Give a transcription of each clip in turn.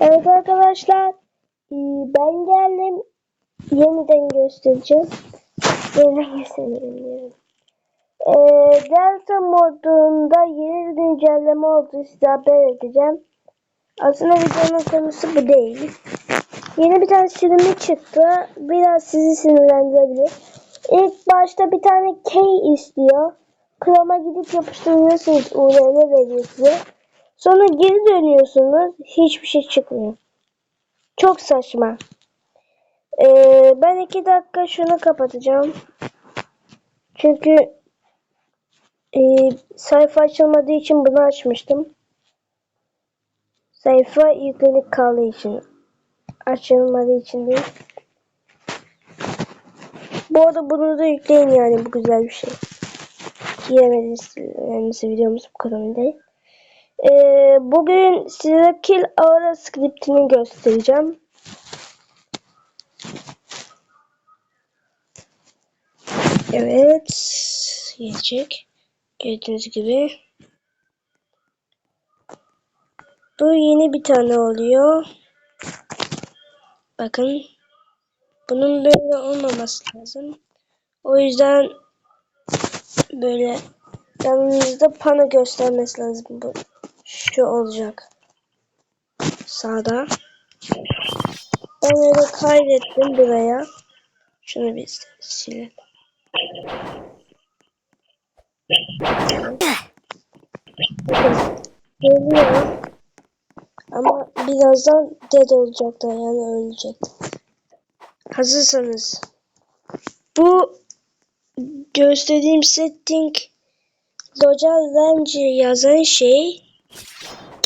Evet arkadaşlar ee, ben geldim. Yeniden göstereceğim. Yeniden göstereyim diyorum. Ee, Delta modunda yeni bir güncelleme oldu size haber edeceğim. Aslında videonun konusu bu değil. Yeni bir tane sürümü çıktı. Biraz sizi sinirlendirebilir. İlk başta bir tane key istiyor. Chrome'a gidip yapıştırıyorsunuz. URL veriyor size. Sonra geri dönüyorsunuz. Hiçbir şey çıkmıyor. Çok saçma. Ee, ben iki dakika şunu kapatacağım. Çünkü e, sayfa açılmadığı için bunu açmıştım. Sayfa yüklenik kaldığı için. Açılmadığı için değil. Bu arada bunu da yükleyin yani bu güzel bir şey. Yani videomuz bu kadar değil. Ee, bugün size Kill Aura scriptini göstereceğim. Evet. Gelecek. Gördüğünüz gibi. Bu yeni bir tane oluyor. Bakın. Bunun böyle olmaması lazım. O yüzden böyle yanınızda pano göstermesi lazım bu. Şu olacak. Sağda. Öyle kaydettim buraya. Şunu bir. Bakın. Geliyor. Ama birazdan dead olacaklar yani ölecek. Hazırsanız. Bu gösterdiğim setting Local Range yazan şey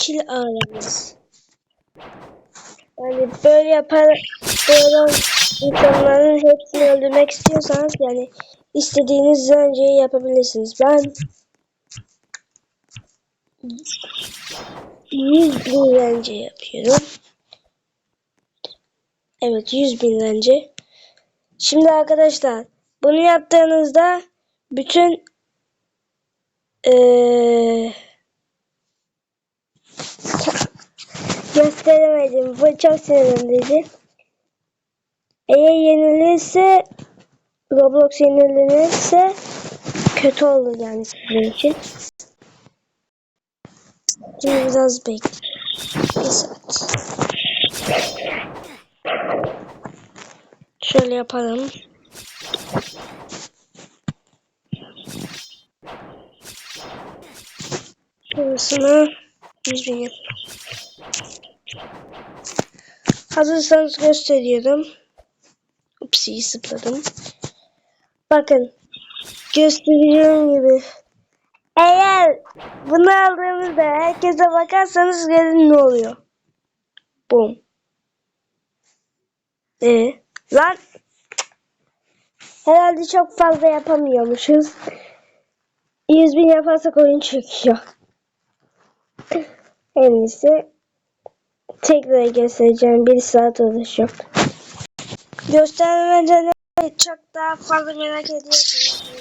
kill aramız. Yani böyle yapar böyle insanların hepsini öldürmek istiyorsanız yani istediğiniz rangeyi yapabilirsiniz. Ben 100 bin range yapıyorum. Evet 100 bin range. Şimdi arkadaşlar bunu yaptığınızda bütün ee, gösteremedim. Bu çok sinirlendirici. Eğer yenilirse Roblox yenilirse kötü olur yani sizin için. Şimdi biraz bekle. Şöyle yapalım. Şurasını 100 bin yap. Hazırsanız gösteriyorum. Upsi'yi sıpladım. Bakın. Gösteriyorum gibi. Eğer bunu aldığınızda herkese bakarsanız görün ne oluyor. Bum. Ee, lan. Herhalde çok fazla yapamıyormuşuz. 100 bin yaparsak oyun çöküyor. En iyisi tekrar göstereceğim. Bir saat uğraşıyor. Göstermeden çok daha fazla merak ediyorsunuz.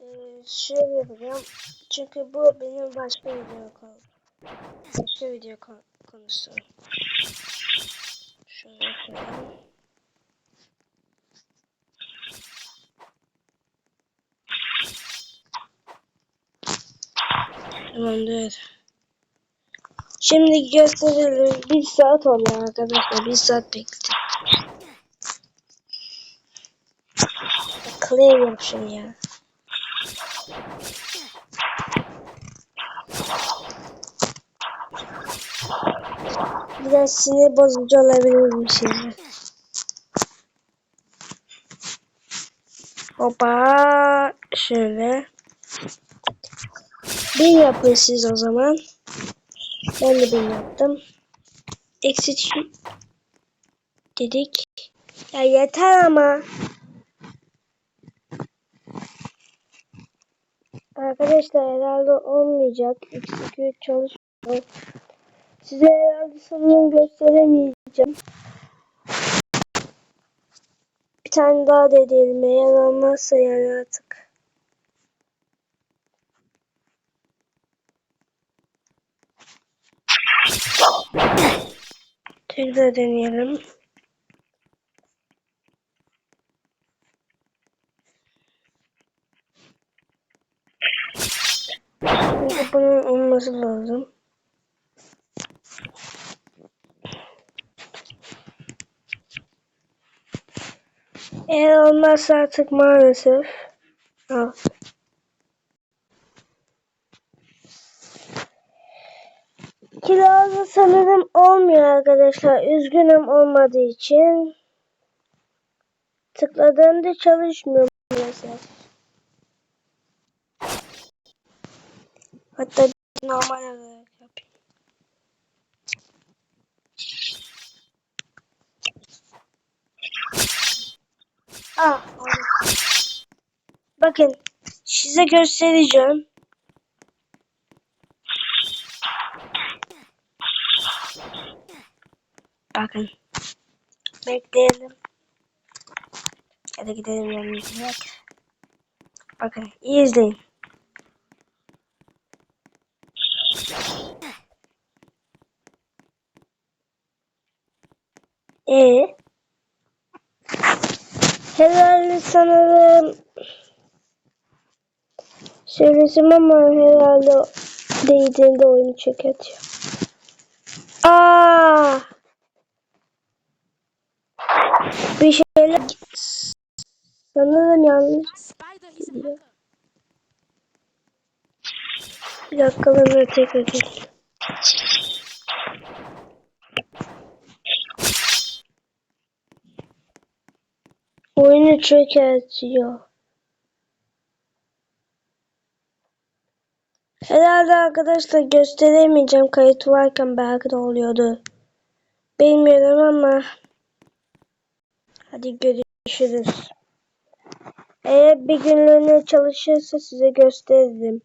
Ee, şöyle yapacağım. Çünkü bu benim başka video konu. Başka video kon konusu. Şöyle yapalım. Tamamdır. Şimdi gösterelim. Bir saat oluyor arkadaşlar. Bir saat bekledim. Clear yapmışım ya. Biraz sinir bozucu olabilir bir şey. Hoppa. Şöyle. Bir yapın siz o zaman. Ben de bir yaptım. Exit dedik. Ya yeter ama. Arkadaşlar herhalde olmayacak. Execute çalışmıyor. Size herhalde sanırım gösteremeyeceğim. Bir tane daha deneyelim. Eğer olmazsa yani artık. Tekrar deneyelim. Şimdi bunun olması lazım. Eğer olmazsa artık maalesef. Al. Sanırım olmuyor arkadaşlar. Üzgünüm olmadığı için. Tıkladığımda çalışmıyor maalesef. Hatta normal olarak yapayım. Ah. Bakın size göstereceğim. Bakın. Bekleyelim. Hadi gidelim yanımıza. Bakın iyi izleyin. Ee, herhalde sanırım söylesim ama herhalde değdiğinde oyunu çökertiyor. Aa! Bir şeyler sanırım yanlış. Hacker. Bir dakika ben de tekrar edeyim. Oyunu çökertiyor. Herhalde arkadaşlar gösteremeyeceğim kayıt varken belki de oluyordu. Bilmiyorum ama hadi görüşürüz. Eğer bir günlüğüne çalışırsa size gösteririm.